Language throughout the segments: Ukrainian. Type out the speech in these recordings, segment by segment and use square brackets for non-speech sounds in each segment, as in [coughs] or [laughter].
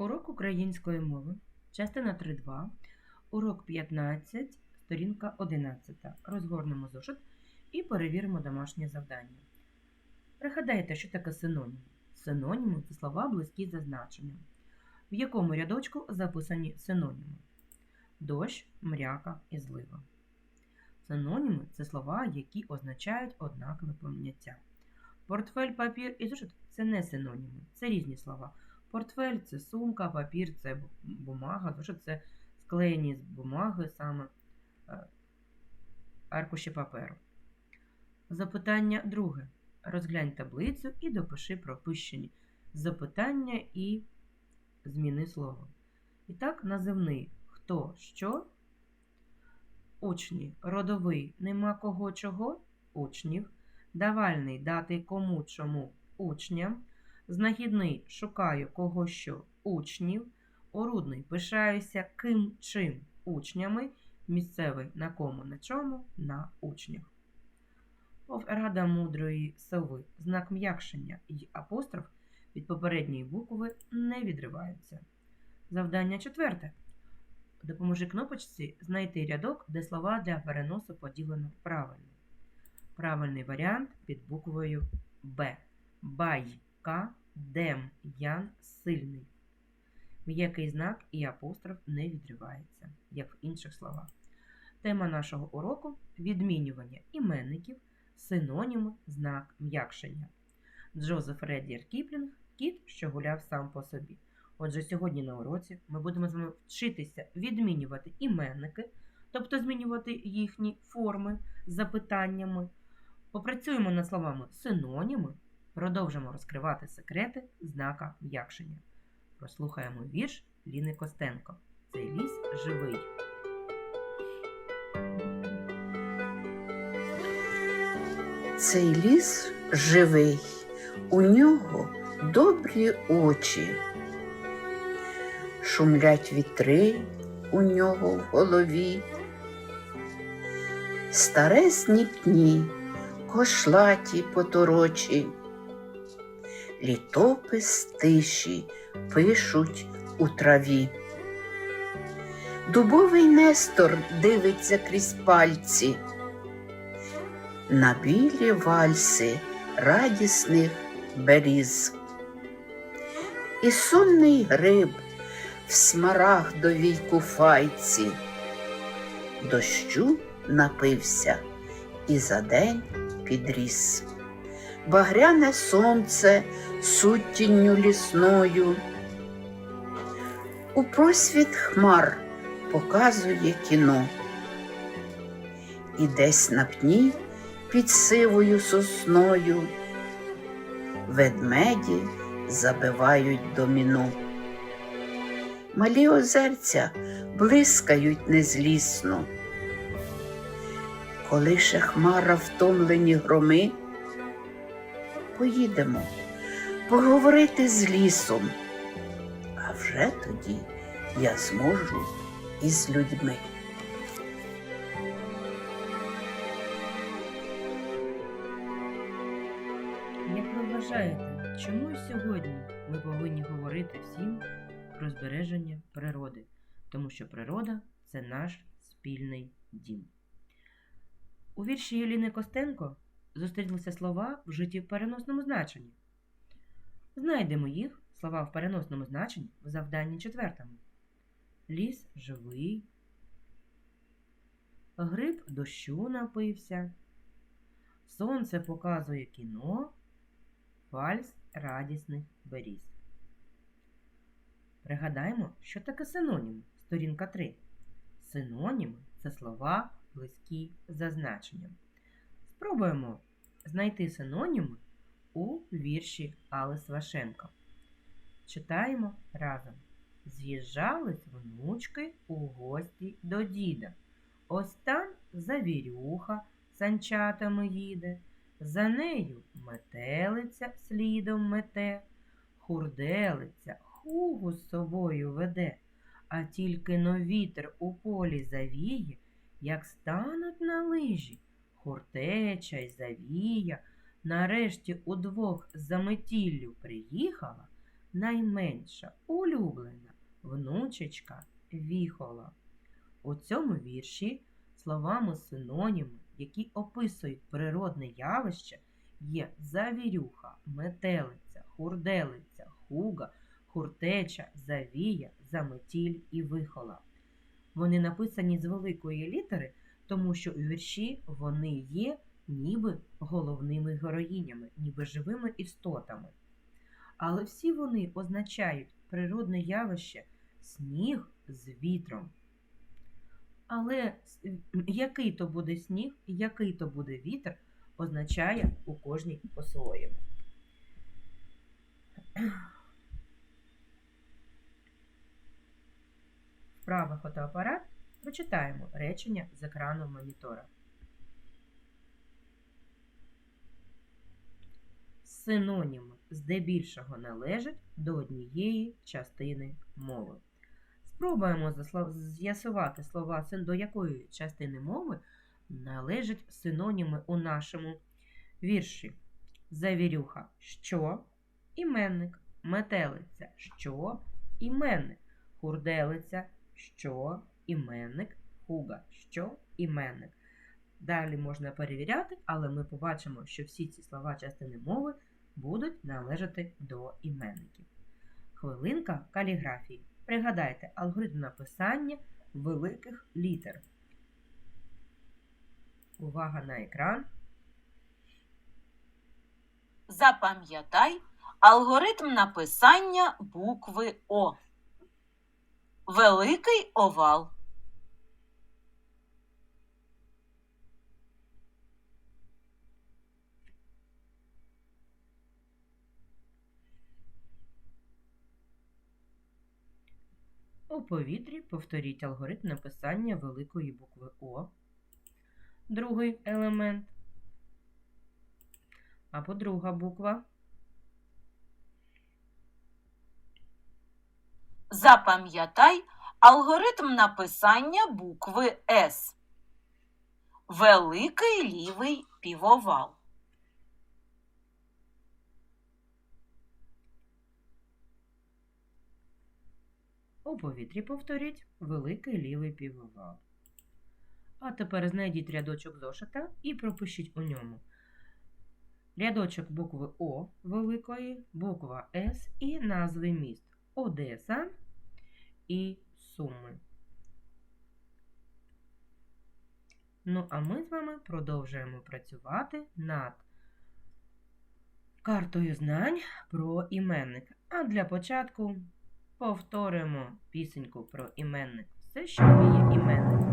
Урок української мови, частина 3.2, урок 15, сторінка 11. Розгорнемо зошит і перевіримо домашнє завдання. Пригадайте, що таке синонім. Синоніми це слова близькі за значенням. В якому рядочку записані синоніми? Дощ, мряка і злива. Синоніми це слова, які означають однакове поняття. Портфель, папір і зошит це не синоніми, це різні слова. Портфель це сумка, папір це бу- бумага, зошит це склеєні з бумаги саме е, аркуші паперу. Запитання друге. Розглянь таблицю і допиши пропущені запитання і зміни слова. І так, називний хто що, учні, родовий. Нема кого чого, учнів, давальний. Дати кому чому. Учням, знахідний шукаю кого що учнів, орудний пишаюся ким чим учнями, місцевий на кому на чому на учнях. Рада мудрої сови, знак м'якшення і апостроф від попередньої букви не відриваються. Завдання четверте. Допоможи кнопочці знайти рядок, де слова для переносу поділено правильно. Правильний варіант під буквою Б. Байка, дем, ян, сильний. М'який знак і апостроф не відривається, як в інших словах. Тема нашого уроку відмінювання іменників, синоніми, знак м'якшення. Джозеф Реддір Кіплінг Кіт, що гуляв сам по собі. Отже, сьогодні на уроці ми будемо з вами вчитися відмінювати іменники, тобто змінювати їхні форми запитаннями. Попрацюємо над словами синоніми, продовжимо розкривати секрети знака м'якшення. Прослухаємо вірш Ліни Костенко. Цей ліс живий. Цей ліс живий, у нього добрі очі. Шумлять вітри у нього в голові. Старесні пні, кошлаті поторочі, літопис тиші пишуть у траві. Дубовий Нестор дивиться крізь пальці на білі вальси радісних беріз. І сонний гриб в смарагдовій куфайці, дощу напився і за день підріс. Багряне сонце сутінню лісною, у просвіт хмар показує кіно. І десь на пні під сивою сосною ведмеді забивають доміно. Малі озерця блискають незлісно. Коли ще хмара втомлені громи, поїдемо поговорити з лісом, а вже тоді я зможу із людьми. Як ви вважаєте, чому сьогодні ми повинні говорити всім про збереження природи? Тому що природа це наш спільний дім. У вірші Єліни Костенко зустрілися слова вжиті в переносному значенні. Знайдемо їх, слова в переносному значенні, в завданні четвертому. Ліс живий, гриб дощу напився, сонце показує кіно. Вальс радісних беріз. Пригадаємо, що таке синонім. Сторінка 3. Синоніми це слова близькі за значенням. Спробуємо знайти синоніми у вірші Алис Вашенко. Читаємо разом. З'їжджались внучки у гості до діда. Ось там завірюха санчатами їде. За нею метелиця слідом мете, хурделиця хугу з собою веде, а тільки но вітер у полі завіє, як стануть на лижі, хуртеча й завія, нарешті удвох за метіллю приїхала, найменша, улюблена внучечка віхола. У цьому вірші словами синоніми, які описують природне явище, є завірюха, метелиця, хурделиця, хуга, хуртеча, завія, заметіль і вихола. Вони написані з великої літери, тому що у вірші вони є ніби головними героїнями, ніби живими істотами. Але всі вони означають природне явище сніг з вітром. Але який то буде сніг, який то буде вітер, означає у кожній по-своєму. Вправа фотоапарат прочитаємо речення з екрану монітора. Синоніми здебільшого належать до однієї частини мови. Спробуємо з'ясувати слова, до якої частини мови належать синоніми у нашому вірші. Завірюха що? Іменник. Метелиця що? Іменник. Хурделиця що? Іменник. Хуга що? Іменник. Далі можна перевіряти, але ми побачимо, що всі ці слова частини мови будуть належати до іменників. Хвилинка каліграфії. Пригадайте алгоритм написання великих літер. Увага на екран. Запам'ятай алгоритм написання букви О. Великий овал. У повітрі повторіть алгоритм написання великої букви О. Другий елемент. Або друга буква. Запам'ятай алгоритм написання букви С. Великий лівий півовал. У повітрі повторіть великий лівий півовал. А тепер знайдіть рядочок зошита і пропишіть у ньому рядочок букви О великої, буква С і назви міст Одеса і Суми. Ну, а ми з вами продовжуємо працювати над картою знань про іменник. А для початку повторимо пісеньку про іменник. Все, що вміє іменник.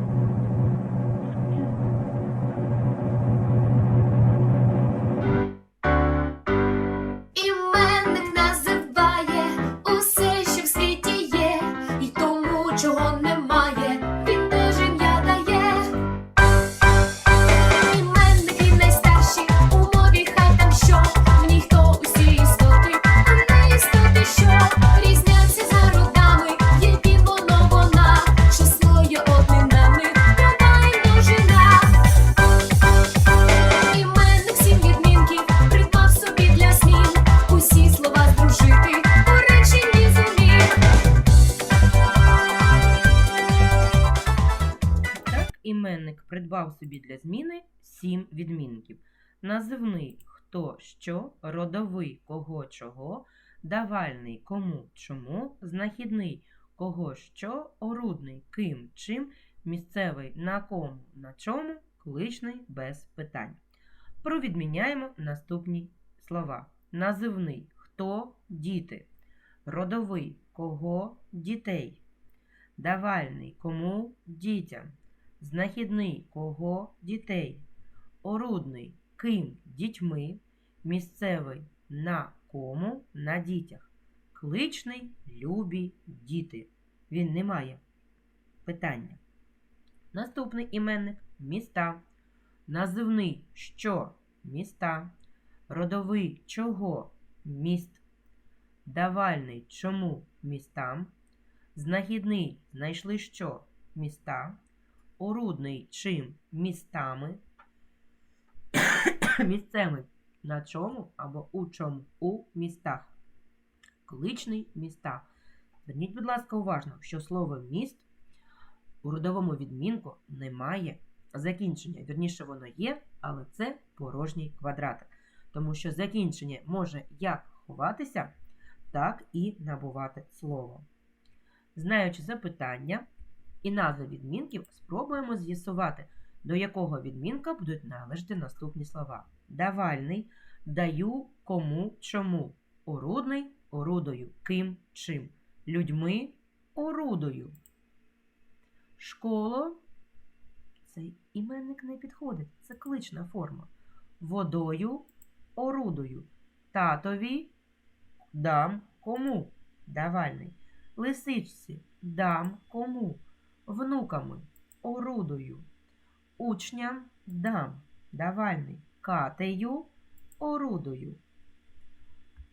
Придбав собі для зміни сім відмінків. Називний хто що, родовий кого чого, давальний кому чому, знахідний кого що, орудний ким чим, місцевий на кому на чому, кличний без питань. Провідміняємо наступні слова. Називний хто діти, родовий кого дітей, давальний кому дітям, знахідний кого? Дітей, орудний. Ким? Дітьми, місцевий. На кому? На дітях, кличний. Любі діти. Він не має питання. Наступний іменник міста. Називний що? Міста, родовий чого? Міст, давальний чому? Містам, знахідний знайшли що? Міста, орудний чим містами, [coughs] місцевий на чому або у чому у містах. кличний міста. Зверніть, будь ласка, уважно, що слово міст у родовому відмінку немає закінчення. Вірніше, воно є, але це порожній квадратик. Тому що закінчення може як ховатися, так і набувати слово. Знаючи запитання і назви відмінків, спробуємо з'ясувати, до якого відмінка будуть належати наступні слова. Давальний даю кому чому. Орудний орудою, ким чим. Людьми орудою. Школо цей іменник не підходить. Це клична форма. Водою орудою. Татові дам кому. Давальний. Лисичці дам кому. Внуками орудою. Учням дам. Давальний. Катею орудою.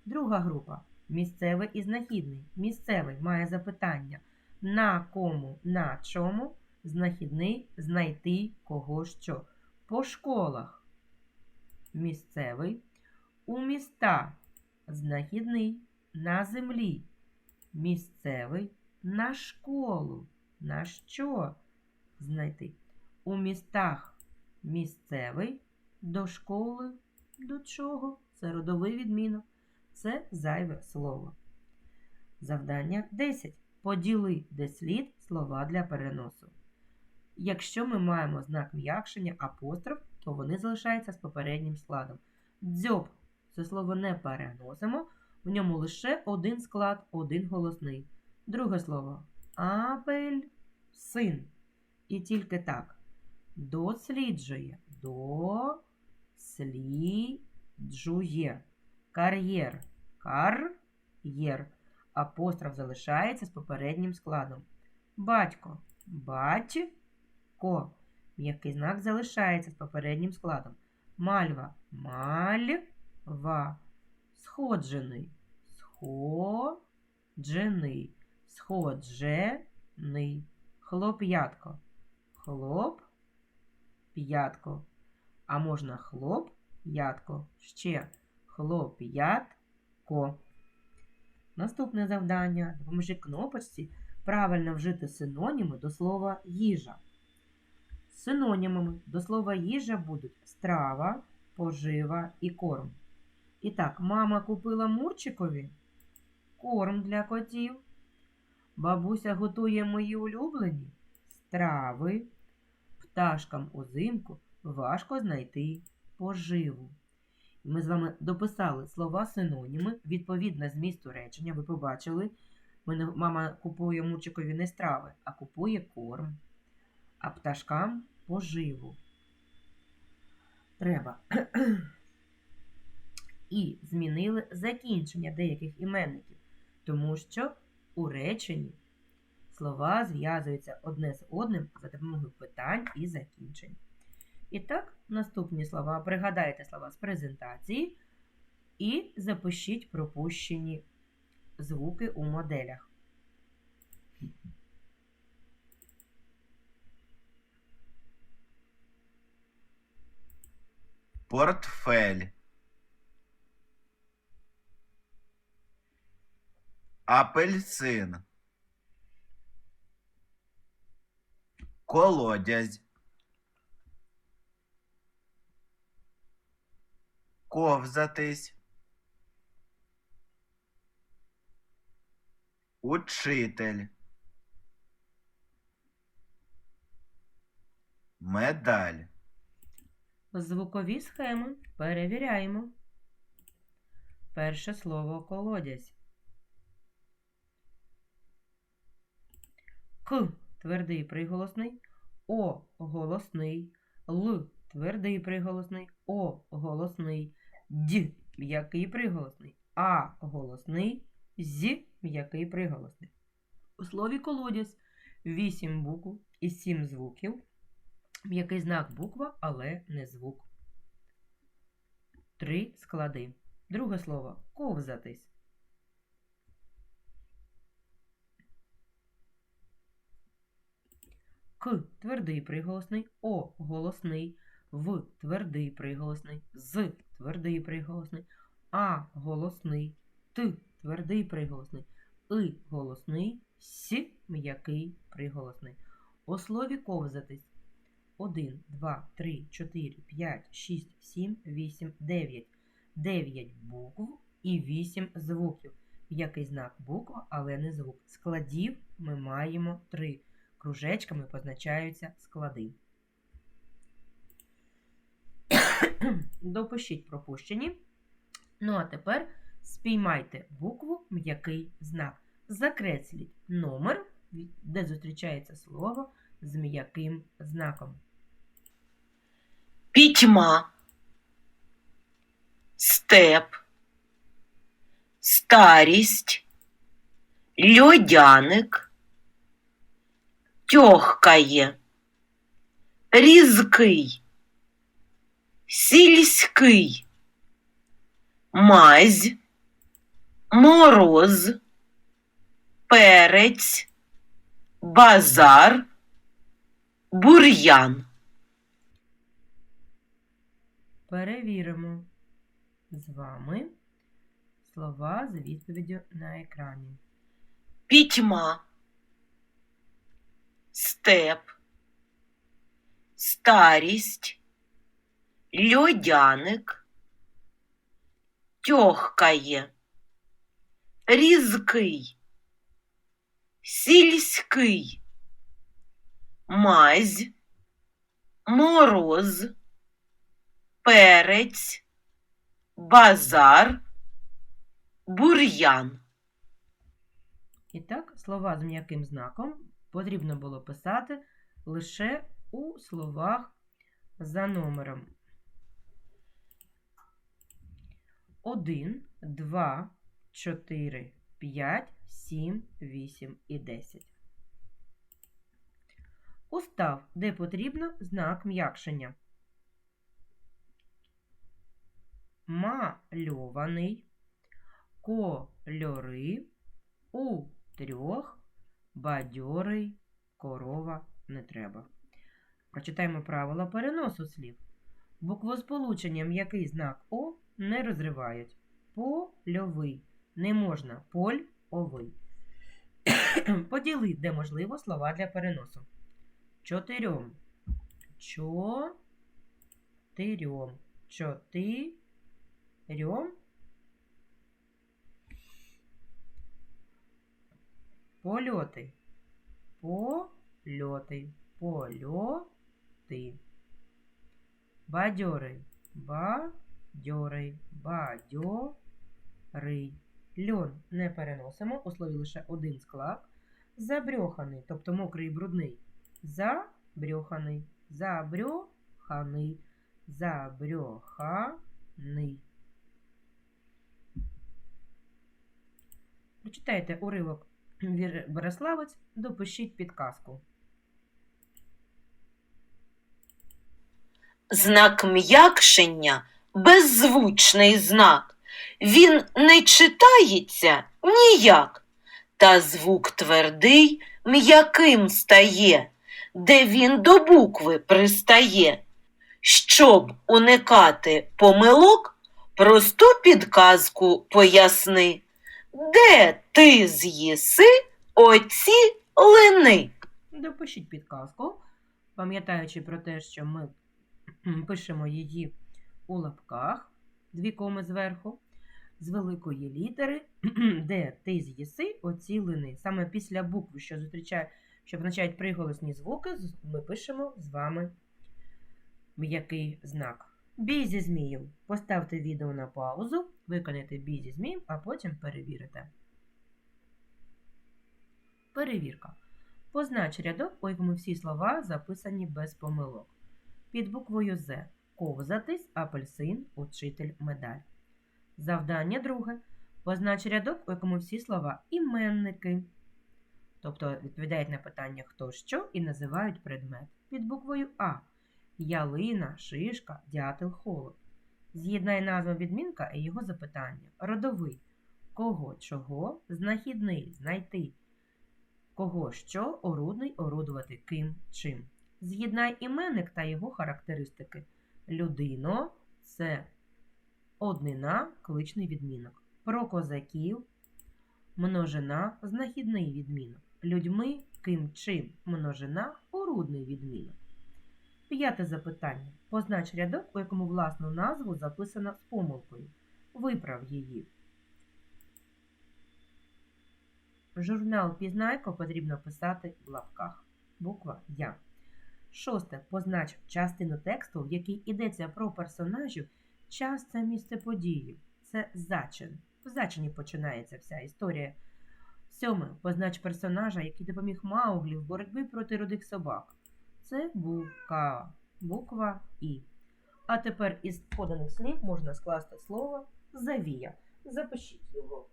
Друга група. Місцевий і знахідний. Місцевий має запитання на кому, на чому, знахідний знайти кого що. По школах. Місцевий. У міста. Знахідний. На землі. Місцевий. На школу. На що знайти? У містах. Місцевий. До школи. До чого? Це родовий відмінок. Це зайве слово. Завдання 10. Поділи де слід слова для переносу. Якщо ми маємо знак м'якшення апостроф, то вони залишаються з попереднім складом. Дзьоб це слово не переносимо, в ньому лише один склад, один голосний. Друге слово апель син. І тільки так. Досліджує. Досліджує. Кар'єр. Кар'єр. Апостроф залишається з попереднім складом. Батько. Батько. М'який знак залишається з попереднім складом. Мальва. Мальва. Сходжений. Сходжений. Сходжений. Хлоп'ятко. Хлоп. П'ятко. А можна хлоп, ятко. Ще хлоп'ятко. Наступне завдання. Допоможи кнопочці правильно вжити синоніми до слова їжа. Синонімами до слова їжа будуть страва, пожива і корм. І так, мама купила Мурчикові корм для котів. Бабуся готує мої улюблені страви. Пташкам узимку важко знайти поживу. Ми з вами дописали слова синоніми відповідно змісту речення. Ви побачили, мене мама купує Мурчикові не страви, а купує корм, а пташкам поживу. Треба. [clears throat] І змінили закінчення деяких іменників, тому що у реченні слова зв'язуються одне з одним за допомогою питань і закінчень. І так, наступні слова. Пригадайте слова з презентації і запишіть пропущені звуки у моделях. Портфель. Апельсин. Колодязь. Ковзатись. Учитель. Медаль. Звукові схеми перевіряємо. Перше слово колодязь. К твердий приголосний, О голосний, Л твердий приголосний, О голосний, Д м'який приголосний, А голосний, З м'який приголосний. У слові колодязь 8 букв і 7 звуків. М'який знак буква, але не звук. Три склади. Друге слово ковзатись. К твердий приголосний, О голосний, В твердий приголосний, З твердий приголосний, А голосний, Т твердий приголосний, и голосний, с м'який приголосний. У слові ковзатись 1, 2, 3, 4, 5, 6, 7, 8, 9. 9 букв і 8 звуків. М'який знак буква, але не звук. Складів ми маємо 3. Кружечками позначаються склади. [coughs] Допишіть пропущені. Ну а тепер спіймайте букву м'який знак. Закресліть номер, де зустрічається слово з м'яким знаком. Пітьма, степ, старість, льодяник, тьохкає, різкий, сільський, мазь, мороз, перець, базар, бур'ян. Перевіримо з вами слова з відповіддю на екрані. пітьма, степ, старість, льодяник, тьохкає, різкий, сільський, мазь, мороз, перець, базар, бур'ян. І так, слова з м'яким знаком потрібно було писати лише у словах за номером 1, 2, 4, 5, 7, 8 і 10. Устав, де потрібно знак м'якшення. Мальований, кольори, у трьох, бадьорий, корова не треба. Прочитаємо правила переносу слів. Буквосполучення м'який знак О не розривають. Польовий. Не можна поль овий. [coughs] Поділи, де можливо, слова для переносу. Чотирьом. Чотирьом. Чотирьом. Польоти. Польоти. Польоти. Бадьорий. Бадьорий. Бадьорий. Льон не переносимо. У слові лише один склад. Забрьоханий, тобто мокрий і брудний. Забрьоханий. Забрьоханий. Забрьоханий. Прочитайте уривок Вір- Береславець, допишіть підказку. Знак м'якшення беззвучний знак. Він не читається ніяк, та звук твердий м'яким стає, де він до букви пристає. Щоб уникати помилок, просту підказку поясни. Де ти з'їси оці лини? Допишіть підказку, пам'ятаючи про те, що ми [clears throat] пишемо її у лапках, дві коми зверху, з великої літери, [clears throat] де ти з'їси оці лини. Саме після букви, що зустрічає, що означають приголосні звуки, ми пишемо з вами м'який знак. Бій зі змієм. Поставте відео на паузу, виконайте бій зі змієм, а потім перевірите. Перевірка. Познач рядок, у якому всі слова записані без помилок. Під буквою З. Ковзатись, апельсин, учитель, медаль. Завдання друге. Познач рядок, у якому всі слова іменники. Тобто відповідають на питання хто що і називають предмет. Під буквою А. Ялина, шишка, дятел, холод. З'єднай назву відмінка і його запитання. Родовий. Кого, чого, знахідний, знайти. Кого що, орудний, орудувати, ким, чим. З'єднай іменник та його характеристики. Людино це однина, кличний відмінок. Про козаків Множина знахідний відмінок. Людьми, ким, чим. Множина орудний відмінок. П'яте запитання. Познач рядок, у якому власну назву записано з помилкою. Виправ її. Журнал Пізнайко потрібно писати в лапках. Буква Я. Шосте. Познач частину тексту, в якій йдеться про персонажів, час та місце події. Це зачин. В зачині починається вся історія. Сьоме. Познач персонажа, який допоміг Мауглі в боротьбі проти рудих собак. Це був К. Буква І. А тепер із поданих слів можна скласти слово завія. Запишіть його.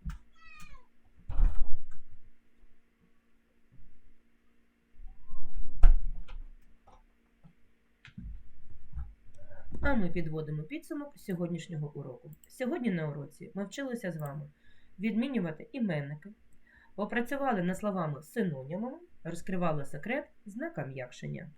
А ми підводимо підсумок сьогоднішнього уроку. Сьогодні на уроці ми вчилися з вами відмінювати іменники, попрацювали над словами синонімами, розкривали секрет знака м'якшення.